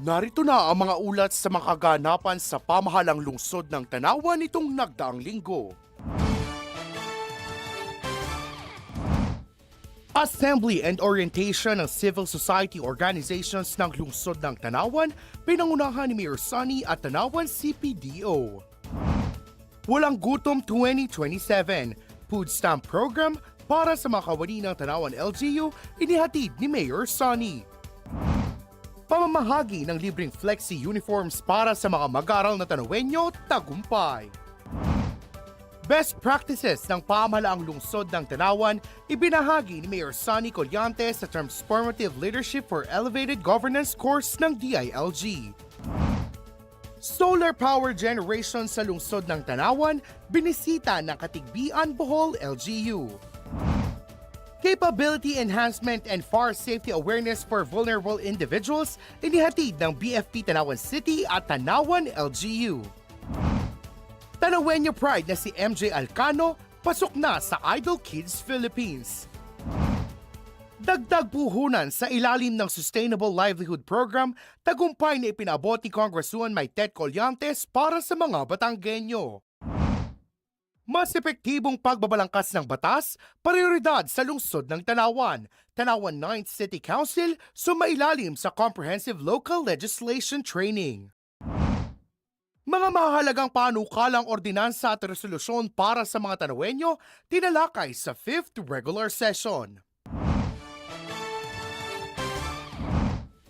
Narito na ang mga ulat sa mga kaganapan sa pamahalang lungsod ng Tanawan nitong nagdaang linggo. Assembly and orientation ng civil society organizations ng lungsod ng Tanawan, pinangunahan ni Mayor Sunny at Tanawan CPDO. Walang Gutom 2027, food stamp program para sa mga kawani ng Tanawan LGU, inihatid ni Mayor Sunny. Pamamahagi ng libreng flexi uniforms para sa mga mag-aral na Tanawenyo, tagumpay. Best practices ng pamahalaang lungsod ng Tanawan, ibinahagi ni Mayor Sonny Colliante sa Transformative Leadership for Elevated Governance course ng DILG. Solar power generation sa lungsod ng Tanawan, binisita ng Katigbian Bohol LGU. Capability Enhancement and Fire Safety Awareness for Vulnerable Individuals, inihatid ng BFP Tanawan City at Tanawan LGU. Tanawenyo Pride na si MJ Alcano, pasok na sa Idol Kids Philippines. Dagdag puhunan sa ilalim ng Sustainable Livelihood Program, tagumpay na ipinabot ni Congresswoman May Ted Collantes para sa mga Batanggenyo. Mas epektibong pagbabalangkas ng batas, prioridad sa lungsod ng Tanawan. Tanawan 9th City Council sumailalim sa Comprehensive Local Legislation Training. Mga mahalagang panukalang ordinansa at resolusyon para sa mga Tanawenyo tinalakay sa 5th regular session.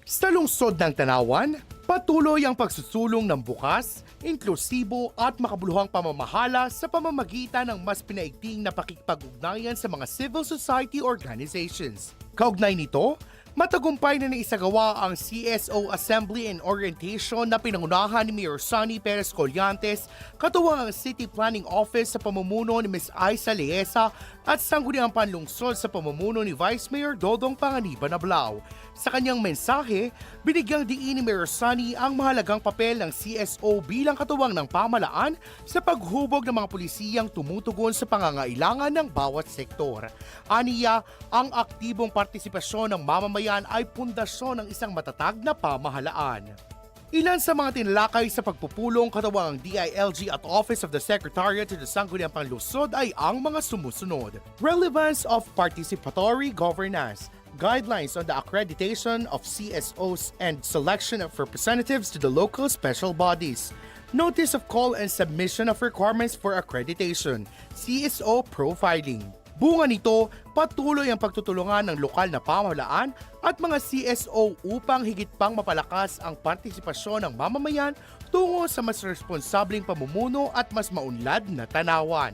Sa lungsod ng Tanawan, patuloy ang pagsusulong ng bukas, inklusibo at makabuluhang pamamahala sa pamamagitan ng mas pinaigting na pakikipag-ugnayan sa mga civil society organizations. Kaugnay nito, matagumpay na naisagawa ang CSO Assembly and Orientation na pinangunahan ni Mayor Sonny Perez Collantes, katuwang ang City Planning Office sa pamumuno ni Ms. Aisa Leesa at sangguniang panlungsod sa pamumuno ni Vice Mayor Dodong Panganiban Ablao. Sa kanyang mensahe, binigyang diin ni Mayor Sonny ang mahalagang papel ng CSO bilang katuwang ng pamalaan sa paghubog ng mga pulisiyang tumutugon sa pangangailangan ng bawat sektor. Aniya, ang aktibong partisipasyon ng mamamayan ay pundasyon ng isang matatag na pamahalaan. Ilan sa mga tinalakay sa pagpupulong katuwang ang DILG at Office of the Secretariat to the Sangguniang Panlusod ay ang mga sumusunod. Relevance of Participatory Governance Guidelines on the accreditation of CSOs and selection of representatives to the local special bodies. Notice of call and submission of requirements for accreditation. CSO profiling. Bunga nito, patuloy ang pagtutulungan ng lokal na pamahalaan at mga CSO upang higit pang mapalakas ang partisipasyon ng mamamayan tungo sa mas responsableng pamumuno at mas maunlad na tanawan.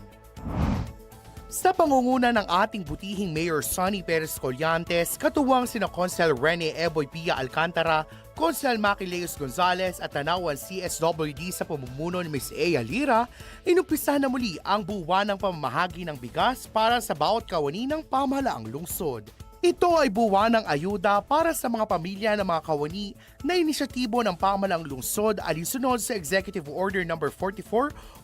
Sa pangunguna ng ating butihing Mayor Sonny Perez Collantes, katuwang sina Consel Rene Eboy Pia Alcantara, Consel Maquileus Gonzalez at Tanawan CSWD sa pamumuno ni Ms. Ea Lira, inumpisa na muli ang buwan ng pamamahagi ng bigas para sa bawat kawani ng pamahalaang lungsod. Ito ay buwan ng ayuda para sa mga pamilya ng mga kawani na inisyatibo ng pamalang lungsod alinsunod sa Executive Order No. 44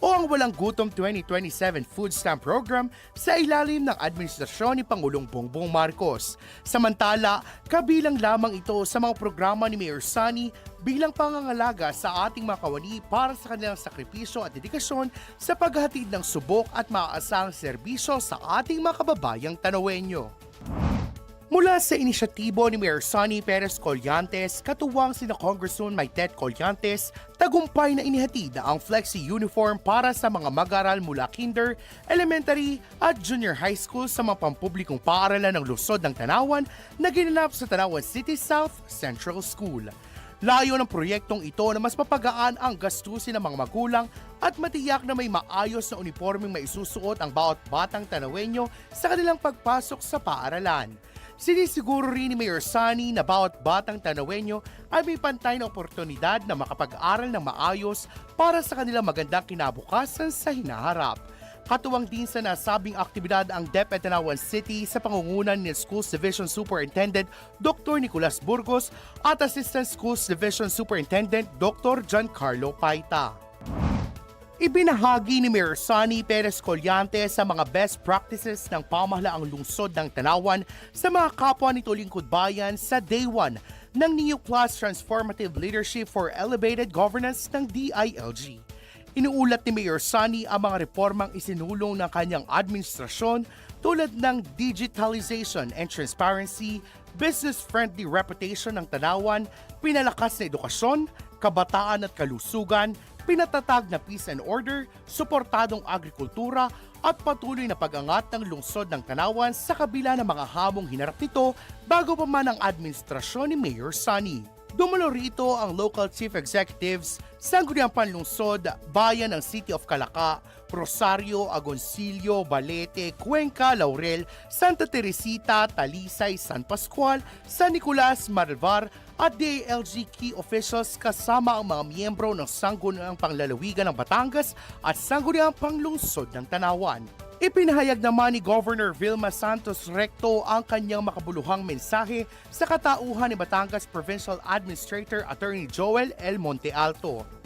o ang Walang Gutom 2027 Food Stamp Program sa ilalim ng administrasyon ni Pangulong Bongbong Marcos. Samantala, kabilang lamang ito sa mga programa ni Mayor Sunny bilang pangangalaga sa ating mga kawani para sa kanilang sakripisyo at dedikasyon sa paghatid ng subok at maaasahang serbisyo sa ating mga kababayang Tanawenyo. Mula sa inisyatibo ni Mayor Sonny Perez Collantes, katuwang sina Congresswoman Maitet Collantes, tagumpay na inihatid ang flexi uniform para sa mga mag-aral mula kinder, elementary at junior high school sa mga pampublikong paaralan ng lungsod ng Tanawan na ginanap sa Tanawan City South Central School. Layo ng proyektong ito na mas mapagaan ang gastusin ng mga magulang at matiyak na may maayos na uniformeng maisusuot ang bawat batang Tanawenyo sa kanilang pagpasok sa paaralan. Sinisiguro rin ni Mayor Sunny na bawat batang Tanawenyo ay may pantay na oportunidad na makapag-aral ng maayos para sa kanilang magandang kinabukasan sa hinaharap. Katuwang din sa nasabing aktibidad ang DepEd Tanawan City sa pangungunan ni Schools Division Superintendent Dr. Nicolas Burgos at Assistant Schools Division Superintendent Dr. Giancarlo Paita. Ibinahagi ni Mayor Sonny Perez Collantes sa mga best practices ng pamahalaang lungsod ng Tanawan sa mga kapwa nito lingkod bayan sa Day 1 ng Neo Plus Transformative Leadership for Elevated Governance ng DILG. Inuulat ni Mayor Sunny ang mga reformang isinulong ng kanyang administrasyon tulad ng digitalization and transparency, business-friendly reputation ng Tanawan, pinalakas na edukasyon, kabataan at kalusugan, pinatatag na peace and order, suportadong agrikultura at patuloy na pag-angat ng lungsod ng Tanawan sa kabila ng mga hamong hinarap nito bago pa man ang administrasyon ni Mayor Sunny. Dumalo rito ang local chief executives, Sangguniang Panlungsod, Bayan ng City of Calaca, Rosario, Agoncillo, Balete, Cuenca, Laurel, Santa Teresita, Talisay, San Pascual, San Nicolas, Marvar at DILG key officials kasama ang mga miyembro ng Sangguniang Panglalawigan ng Batangas at Sangguniang Panglungsod ng Tanawan. Ipinahayag naman ni Governor Vilma Santos Recto ang kanyang makabuluhang mensahe sa katauhan ni Batangas Provincial Administrator Attorney Joel L. Monte Alto.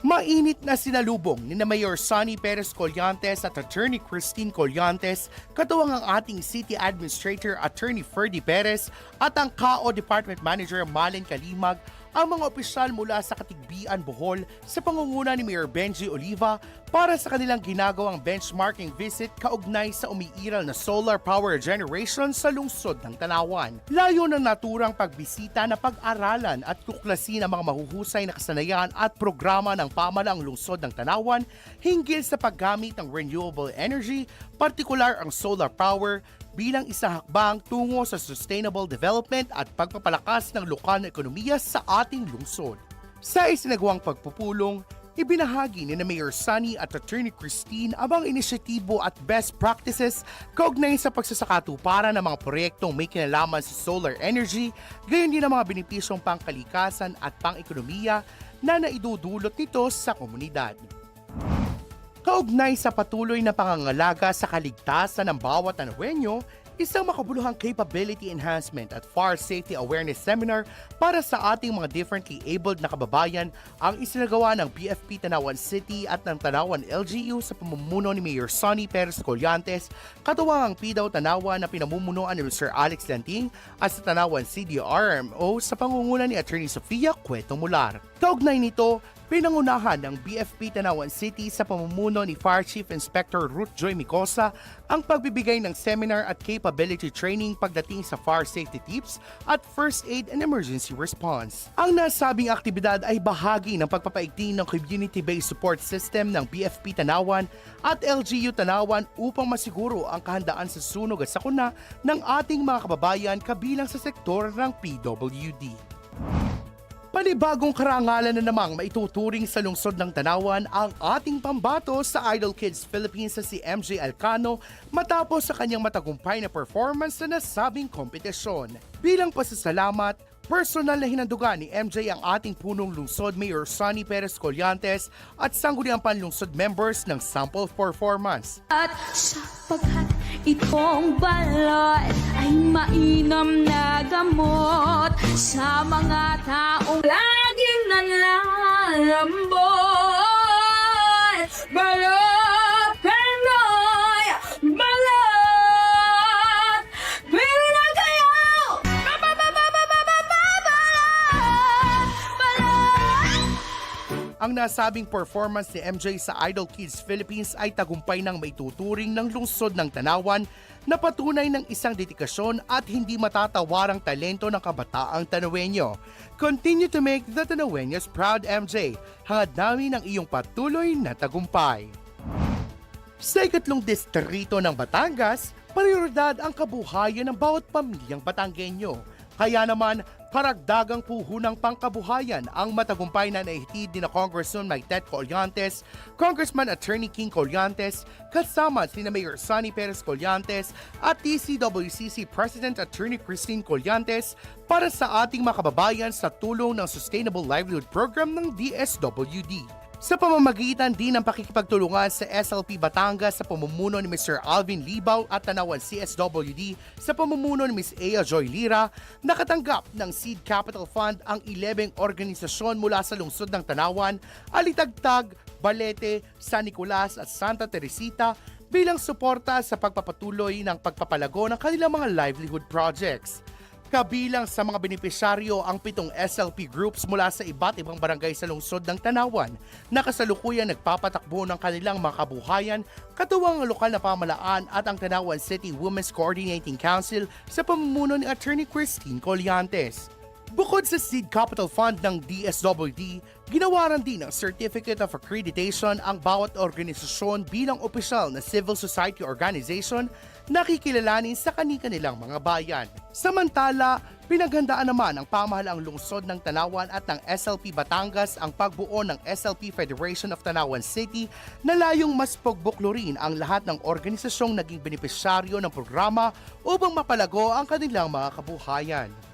Mainit na sinalubong ni na Mayor Sonny Perez Collantes at Attorney Christine Collantes, katuwang ang ating City Administrator Attorney Ferdy Perez at ang KAO Department Manager Malen Kalimag ang mga opisyal mula sa Katigbian, Bohol sa pangunguna ni Mayor Benji Oliva para sa kanilang ginagawang benchmarking visit kaugnay sa umiiral na solar power generation sa lungsod ng Tanawan. Layo ng naturang pagbisita na pag-aralan at tuklasin ang mga mahuhusay na kasanayan at programa ng pamalaang lungsod ng Tanawan hinggil sa paggamit ng renewable energy, partikular ang solar power, bilang isang hakbang tungo sa sustainable development at pagpapalakas ng lokal na ekonomiya sa ating lungsod. Sa isinagawang pagpupulong, ibinahagi ni na Mayor Sunny at Attorney Christine ang mga inisyatibo at best practices kaugnay sa pagsasakatuparan ng mga proyektong may kinalaman sa solar energy, gayon din ang mga benepisyong pangkalikasan at pang-ekonomiya na naidudulot nito sa komunidad. Kaugnay sa patuloy na pangangalaga sa kaligtasan ng bawat Tanawenyo, isang makabuluhang capability enhancement at fire safety awareness seminar para sa ating mga differently abled na kababayan ang isinagawa ng BFP Tanawan City at ng Tanawan LGU sa pamumuno ni Mayor Sonny Perez Collantes, katuwang ang PDAW Tanawan na pinamumunuan ni Mr. Alex Lanting at sa Tanawan CDRMO sa pangunguna ni Attorney Sofia Cueto Mular. Kaugnay nito, Pinangunahan ng BFP Tanawan City sa pamumuno ni Fire Chief Inspector Ruth Joy Micosa ang pagbibigay ng seminar at capability training pagdating sa fire safety tips at first aid and emergency response. Ang nasabing aktibidad ay bahagi ng pagpapaigting ng community-based support system ng BFP Tanawan at LGU Tanawan upang masiguro ang kahandaan sa sunog at sakuna ng ating mga kababayan kabilang sa sektor ng PWD. Panibagong karangalan na namang maituturing sa lungsod ng Tanawan ang ating pambato sa Idol Kids Philippines sa si MJ Alcano matapos sa kanyang matagumpay na performance sa nasabing kompetisyon. Bilang pasasalamat, personal na hinandugan ni MJ ang ating punong lungsod Mayor Sonny Perez Collantes at sangguniang panlungsod members ng sample performance. At sapagkat itong balot ay mainam na gamot sa mga taong laging nalalambot. Balot, Ang nasabing performance ni MJ sa Idol Kids Philippines ay tagumpay ng maituturing ng lungsod ng Tanawan na patunay ng isang dedikasyon at hindi matatawarang talento ng kabataang Tanawenyo. Continue to make the Tanawenyos proud, MJ. Hangad namin ang iyong patuloy na tagumpay. Sa ikatlong distrito ng Batangas, prioridad ang kabuhayan ng bawat pamilyang Batanggenyo. Kaya naman, karagdagang puhunang pangkabuhayan. Ang matagumpay na naihitid ni na Congressman Maitet Collantes, Congressman Attorney King Collantes, kasama si na Mayor Sonny Perez Collantes at TCWCC President Attorney Christine Collantes para sa ating mga kababayan sa tulong ng Sustainable Livelihood Program ng DSWD sa pamamagitan din ng pakikipagtulungan sa SLP Batangas sa pamumuno ni Mr. Alvin Libaw at Tanawan CSWD sa pamumuno ni Ms. Ea Joy Lira, nakatanggap ng Seed Capital Fund ang 11 organisasyon mula sa lungsod ng Tanawan, Alitagtag, Balete, San Nicolas at Santa Teresita bilang suporta sa pagpapatuloy ng pagpapalago ng kanilang mga livelihood projects. Kabilang sa mga benepisyaryo ang pitong SLP groups mula sa iba't ibang barangay sa lungsod ng Tanawan na kasalukuyan nagpapatakbo ng kanilang mga kabuhayan, katuwang ang lokal na pamalaan at ang Tanawan City Women's Coordinating Council sa pamumuno ni Attorney Christine Colliantes. Bukod sa Seed Capital Fund ng DSWD, ginawaran din ng Certificate of Accreditation ang bawat organisasyon bilang opisyal na civil society organization na kikilalanin sa kani-kanilang mga bayan. Samantala, pinaghandaan naman ng pamahalaang lungsod ng Tanawan at ng SLP Batangas ang pagbuo ng SLP Federation of Tanawan City na layong mas pagbuklurin ang lahat ng organisasyong naging benepisyaryo ng programa upang mapalago ang kanilang mga kabuhayan.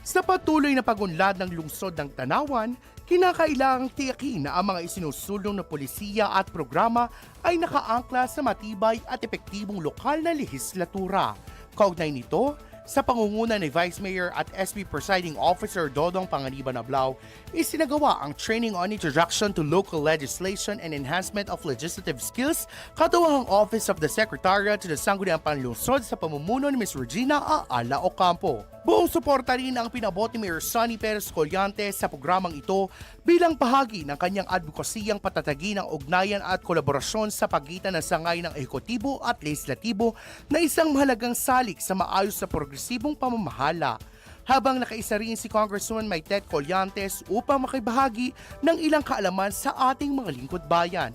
Sa patuloy na pagunlad ng lungsod ng Tanawan, kinakailangang tiyakin na ang mga isinusulong na polisiya at programa ay nakaangkla sa matibay at epektibong lokal na lehislatura. Kaugnay nito, sa pangunguna ni Vice Mayor at SP Presiding Officer Dodong Panganiban Ablao, isinagawa ang Training on Introduction to Local Legislation and Enhancement of Legislative Skills katuwang ang Office of the Secretariat to the Sangguniang Panlungsod sa pamumuno ni Ms. Regina Aala Ocampo. Buong suporta rin ang pinabot ni Mayor Sonny Perez Collante sa programang ito bilang bahagi ng kanyang advokasiyang patatagin ang ugnayan at kolaborasyon sa pagitan ng sangay ng ehekutibo at legislatibo na isang mahalagang salik sa maayos sa progresibong pamamahala habang nakaisa rin si Congresswoman Maitet Collantes upang makibahagi ng ilang kaalaman sa ating mga lingkod bayan.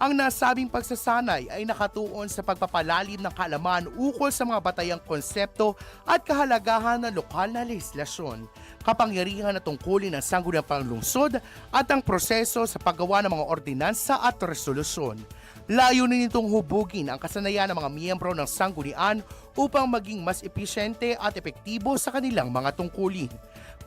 Ang nasabing pagsasanay ay nakatuon sa pagpapalalim ng kaalaman ukol sa mga batayang konsepto at kahalagahan ng lokal na legislasyon, kapangyarihan na tungkulin ng sangguniang panglungsod at ang proseso sa paggawa ng mga ordinansa at resolusyon. Layunin nitong hubugin ang kasanayan ng mga miyembro ng sanggunian upang maging mas episyente at epektibo sa kanilang mga tungkulin.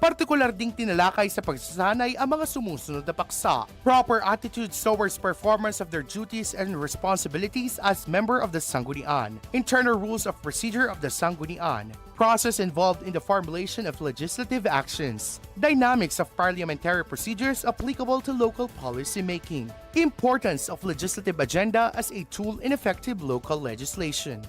Partikular ding tinalakay sa pagsasanay ang mga sumusunod na paksa. Proper attitudes towards performance of their duties and responsibilities as member of the Sanggunian. Internal rules of procedure of the Sanggunian. Process involved in the formulation of legislative actions. Dynamics of parliamentary procedures applicable to local policy making. Importance of legislative agenda as a tool in effective local legislation.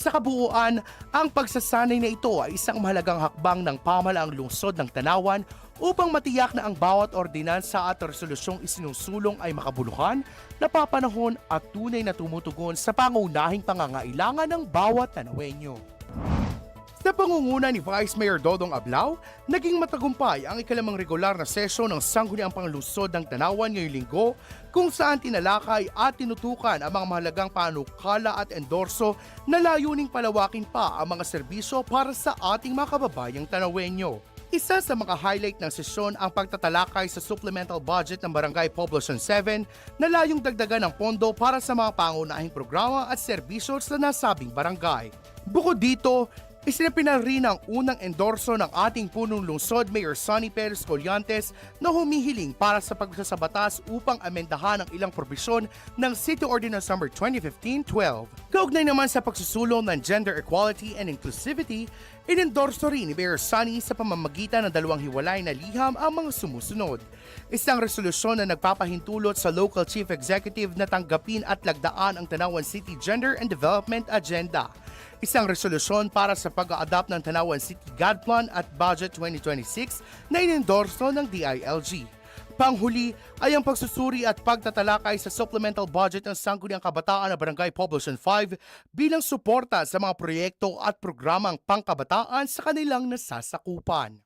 Sa kabuuan, ang pagsasanay na ito ay isang mahalagang hakbang ng pamahalaang lungsod ng Tanawan upang matiyak na ang bawat ordinansa at resolusyong isinusulong ay makabuluhan, napapanahon at tunay na tumutugon sa pangunahing pangangailangan ng bawat Tanawenyo. Sa pangunguna ni Vice Mayor Dodong Ablao, naging matagumpay ang ikalamang regular na sesyon ng Sangguniang Panglusod ng Tanawan ngayong linggo kung saan tinalakay at tinutukan ang mga mahalagang panukala at endorso na layuning palawakin pa ang mga serbisyo para sa ating mga kababayang Tanawenyo. Isa sa mga highlight ng sesyon ang pagtatalakay sa supplemental budget ng Barangay Poblacion 7 na layong dagdagan ng pondo para sa mga pangunahing programa at serbisyo sa nasabing barangay. Bukod dito, Isinapinal rin ang unang endorso ng ating punong lungsod Mayor Sonny Perez Collantes na humihiling para sa pagsasabatas upang amendahan ang ilang probisyon ng City Ordinance No. 2015-12. Kaugnay naman sa pagsusulong ng gender equality and inclusivity, inendorso rin ni Mayor Sonny sa pamamagitan ng dalawang hiwalay na liham ang mga sumusunod. Isang resolusyon na nagpapahintulot sa local chief executive na tanggapin at lagdaan ang Tanawan City Gender and Development Agenda isang resolusyon para sa pag-adapt ng Tanawan City God Plan at Budget 2026 na inendorso ng DILG. Panghuli ay ang pagsusuri at pagtatalakay sa supplemental budget ng Sangguniang Kabataan na Barangay Poblacion 5 bilang suporta sa mga proyekto at programang pangkabataan sa kanilang nasasakupan.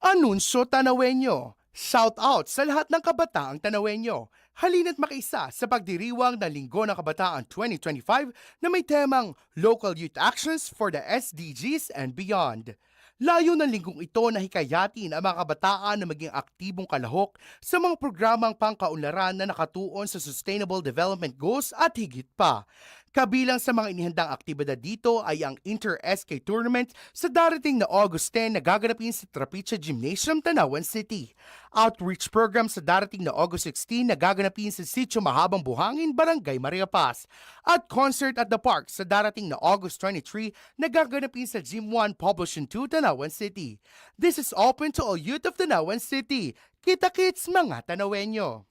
Anunsyo Tanawenyo Shout out sa lahat ng kabataang Tanawenyo. Halina't makiisa sa pagdiriwang ng Linggo ng Kabataan 2025 na may temang Local Youth Actions for the SDGs and Beyond. Layo ng linggong ito na hikayatin ang mga kabataan na maging aktibong kalahok sa mga programang pangkaunlaran na nakatuon sa Sustainable Development Goals at higit pa. Kabilang sa mga inihandang aktibidad dito ay ang Inter-SK Tournament sa darating na August 10 na gaganapin sa Trapiche Gymnasium, Tanawan City. Outreach program sa darating na August 16 na gaganapin sa Sitio Mahabang Buhangin, Barangay Maria Paz. At Concert at the Park sa darating na August 23 na gaganapin sa Gym 1 Publishing 2, Tanawan City. This is open to all youth of Tanawan City. Kita-kits mga Tanawenyo!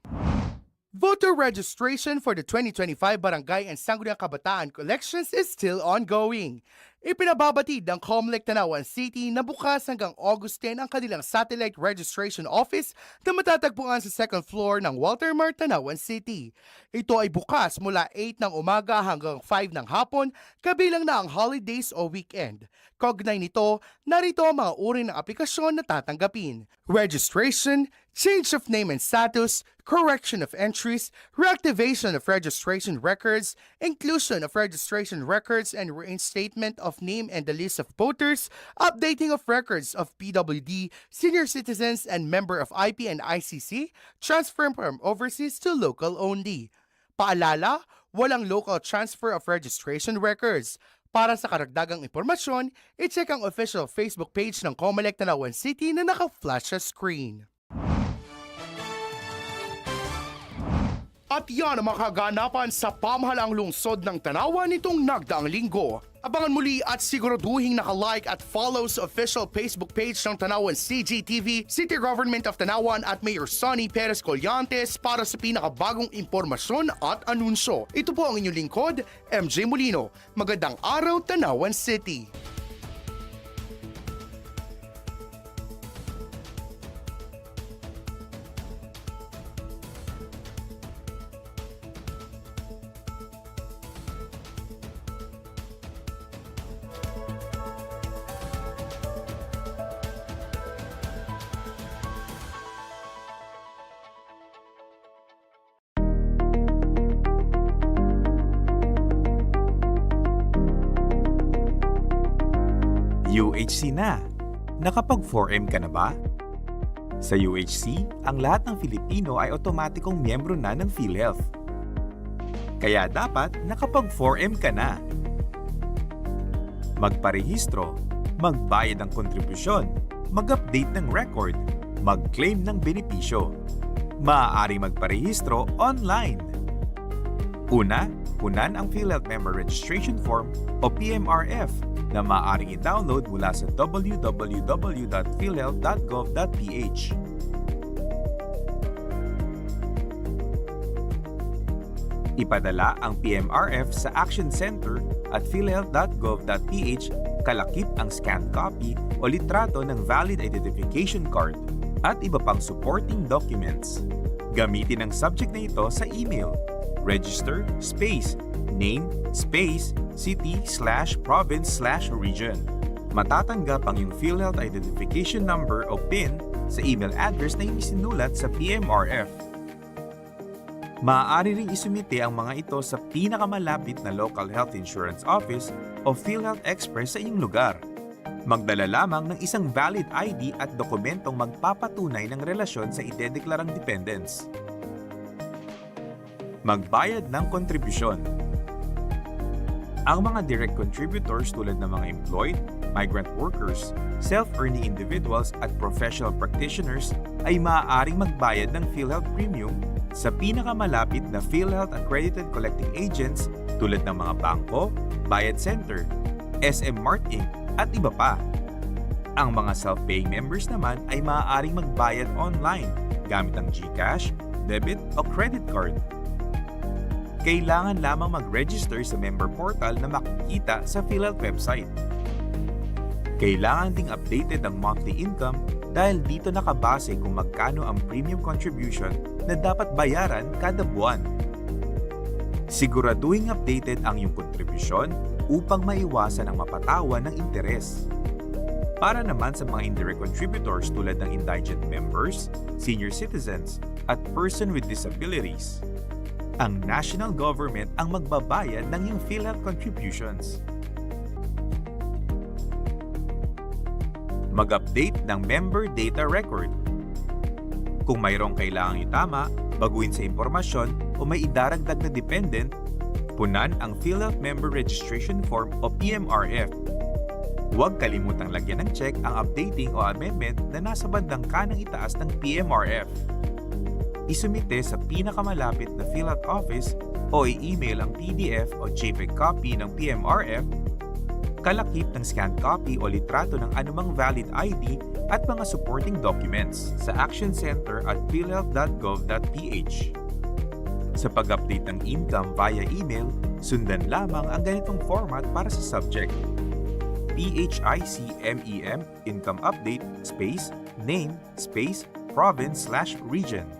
Voter registration for the 2025 Barangay and Sangguniang Kabataan Collections is still ongoing. Ipinababatid ng COMELEC Tanawan City na bukas hanggang August 10 ang kanilang satellite registration office na matatagpuan sa second floor ng Walter Mart Tanawan City. Ito ay bukas mula 8 ng umaga hanggang 5 ng hapon, kabilang na ang holidays o weekend. Kaugnay nito, narito ang mga uri ng aplikasyon na tatanggapin. Registration, change of name and status, correction of entries, reactivation of registration records, inclusion of registration records and reinstatement of name and the list of voters, updating of records of PWD, senior citizens and member of IP and ICC, transfer from overseas to local only. Paalala, walang local transfer of registration records. Para sa karagdagang impormasyon, i-check ang official Facebook page ng Comelec Tanawan City na naka-flash sa screen. At yan ang mga kaganapan sa pamahalaang lungsod ng Tanawan nitong nagdaang linggo. Abangan muli at siguraduhin naka-like at follow sa official Facebook page ng Tanawan CGTV, City Government of Tanawan at Mayor Sonny Perez Collantes para sa pinakabagong impormasyon at anunsyo. Ito po ang inyong lingkod, MJ Molino. Magandang araw, Tanawan City. UHC na. Nakapag 4M ka na ba? Sa UHC, ang lahat ng Filipino ay otomatikong miyembro na ng PhilHealth. Kaya dapat nakapag 4M ka na. Magparehistro, magbayad ng kontribusyon, mag-update ng record, mag-claim ng benepisyo. Maaari magparehistro online. Una, punan ang PhilHealth Member Registration Form o PMRF na maaaring i-download mula sa www.philhealth.gov.ph. Ipadala ang PMRF sa Action Center at philhealth.gov.ph kalakip ang scanned copy o litrato ng valid identification card at iba pang supporting documents. Gamitin ang subject na ito sa email. Register space name space city slash province slash region. Matatanggap ang iyong PhilHealth Identification Number o PIN sa email address na isinulat sa PMRF. Maaari ring isumite ang mga ito sa pinakamalapit na local health insurance office o PhilHealth Express sa iyong lugar. Magdala lamang ng isang valid ID at dokumentong magpapatunay ng relasyon sa idedeklarang dependents. Magbayad ng kontribusyon. Ang mga direct contributors tulad ng mga employed, migrant workers, self-earning individuals at professional practitioners ay maaaring magbayad ng PhilHealth Premium sa pinakamalapit na PhilHealth accredited collecting agents tulad ng mga bangko, bayad center, SM Mart Inc. at iba pa. Ang mga self-paying members naman ay maaaring magbayad online gamit ang GCash, debit o credit card. Kailangan lamang mag-register sa member portal na makikita sa PhilHealth website. Kailangan ding updated ang monthly income dahil dito nakabase kung magkano ang premium contribution na dapat bayaran kada buwan. Siguraduhin updated ang iyong kontribusyon upang maiwasan ang mapatawan ng interes. Para naman sa mga indirect contributors tulad ng indigent members, senior citizens, at person with disabilities, ang national government ang magbabayad ng iyong PhilHealth contributions. Mag-update ng member data record. Kung mayroong kailangang itama, baguhin sa impormasyon o may idaragdag na dependent, punan ang PhilHealth Member Registration Form o PMRF. Huwag kalimutang lagyan ng check ang updating o amendment na nasa bandang kanang itaas ng PMRF isumite sa pinakamalapit na PhilHealth office o i-email ang PDF o JPEG copy ng PMRF, kalakip ng scanned copy o litrato ng anumang valid ID at mga supporting documents sa Action Center at philhealth.gov.ph. Sa pag-update ng income via email, sundan lamang ang ganitong format para sa subject. PHICMEM E Income Update space name space province slash region.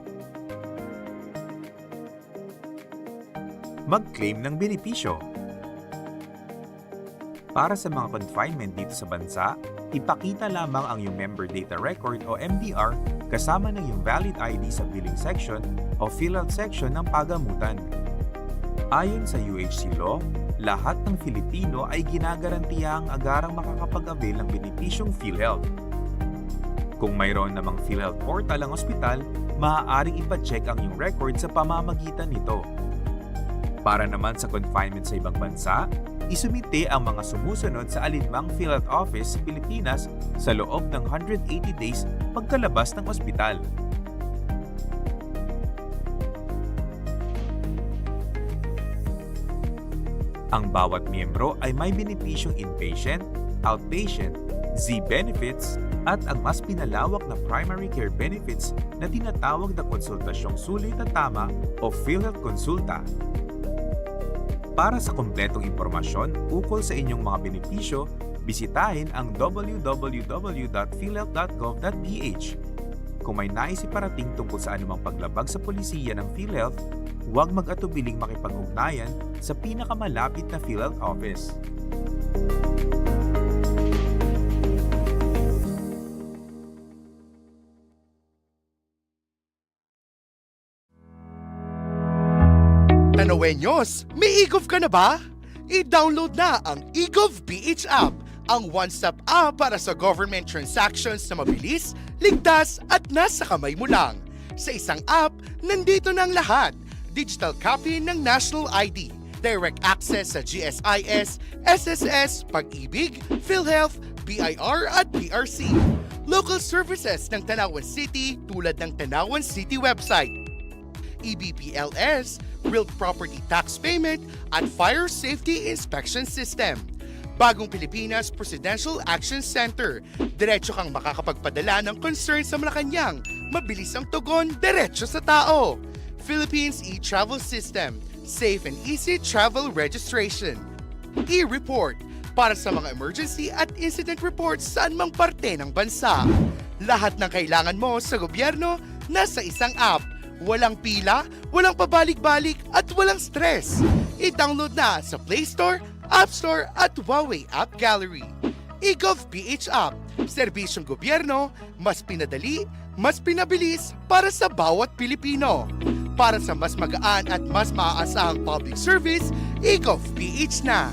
Mag-claim ng benepisyo. Para sa mga confinement dito sa bansa, ipakita lamang ang iyong member data record o MDR kasama ng iyong valid ID sa billing section o fill-out section ng pagamutan. Ayon sa UHC Law, lahat ng Filipino ay ginagarantiya ang agarang makakapag-avail ng benepisyong PhilHealth. Kung mayroon namang PhilHealth portal ang ospital, maaaring ipacheck ang iyong record sa pamamagitan nito. Para naman sa confinement sa ibang bansa, isumite ang mga sumusunod sa alinmang PhilHealth office sa Pilipinas sa loob ng 180 days pagkalabas ng ospital. Ang bawat miyembro ay may benepisyong inpatient, outpatient, Z-benefits, at ang mas pinalawak na primary care benefits na tinatawag na konsultasyong sulit at tama o PhilHealth Konsulta. Para sa kompletong impormasyon ukol sa inyong mga benepisyo, bisitahin ang www.philhealth.gov.ph. Kung may nais iparating tungkol sa anumang paglabag sa polisiya ng PhilHealth, huwag mag-atubiling makipag-ugnayan sa pinakamalapit na PhilHealth office. Tanawenyos, may EGOV ka na ba? I-download na ang EGOV PH app, ang one-stop app para sa government transactions na mabilis, ligtas at nasa kamay mo lang. Sa isang app, nandito na ang lahat. Digital copy ng national ID, direct access sa GSIS, SSS, Pag-ibig, PhilHealth, BIR at PRC. Local services ng Tanawan City tulad ng Tanawan City website, EBPLS, Real Property Tax Payment at Fire Safety Inspection System. Bagong Pilipinas Presidential Action Center. Diretso kang makakapagpadala ng concern sa Malacanang. Mabilis ang tugon, diretso sa tao. Philippines e-travel system. Safe and easy travel registration. E-report para sa mga emergency at incident reports saan mang parte ng bansa. Lahat ng kailangan mo sa gobyerno nasa isang app. Walang pila, walang pabalik-balik at walang stress. I-download na sa Play Store, App Store at Huawei App Gallery. eGov PH App, serbisyong gobyerno, mas pinadali, mas pinabilis para sa bawat Pilipino. Para sa mas magaan at mas maaasahang public service, eGov PH na.